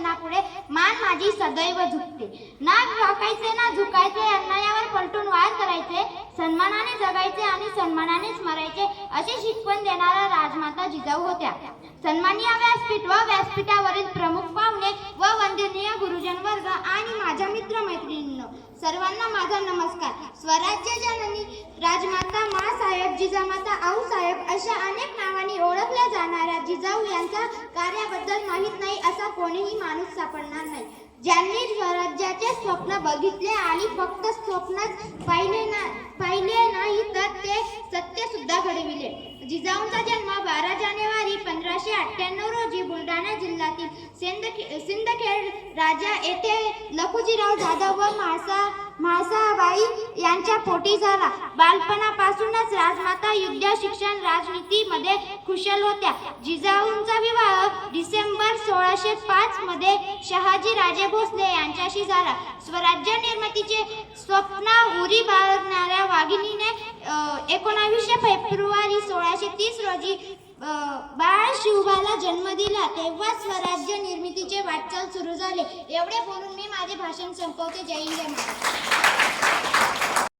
अंतकरणापुढे मान माझी सदैव झुकते. ना वाकायचे ना झुकायचे अन्यायावर पलटून वार करायचे सन्मानाने जगायचे आणि सन्मानानेच मरायचे अशी शिकवण देणाऱ्या राजमाता जिजाऊ होत्या. सन्मानीय व्यासपीठ व व्यासपीठावरील प्रमुख पाहुणे व वंदनीय गुरुजन वर्ग आणि माझ्या मित्रमैत्रिणींनो सर्वांना माझा नमस्कार. स्वराज्य जननी राजमाता जिजामाता आऊसाहेब अशा अनेक नावाने ओळखल्या जाणाऱ्या जिजाऊ यांच्या कार्याबद्दल माहीत नाही असा कोणीही माणूस सापडणार नाही. ज्यांनी स्वराज्याचे स्वप्न बघितले आणि फक्त स्वप्नच पाहिले ना पाहिले नाही तर ते सत्य सुद्धा घडविले. जिजाऊंचा जन्म बारा जानेवारी पंधराशे अठ्ठ्याण्णव रोजी बुलढाणा जिल्ह्यातील सिंदखे सिंदखेड राजा येथे लखुजीराव जाधव व म्हाळसा म्हाळसाबाई यांच्या पोटी झाला. बालपणापासूनच राजमाता युद्ध शिक्षण राजनीतीमध्ये कुशल होत्या. जिजाऊंचा विवाह डिसेंबर सोळाशे पाच मध्ये शहाजी राजे भोसले यांच्याशी झाला. स्वराज्य निर्मितीचे स्वप्न उरी बाळगणाऱ्या वाघिणीने एकोणावीसशे फेब्रुवारी सोळाशे तीस रोजी अ, शिवबाला जन्म दिला. तेव्हा स्वराज्य निर्मितीचे वाटचाल सुरू झाले. एवढे बोलून मी माझे भाषण संपवते. जय हिंद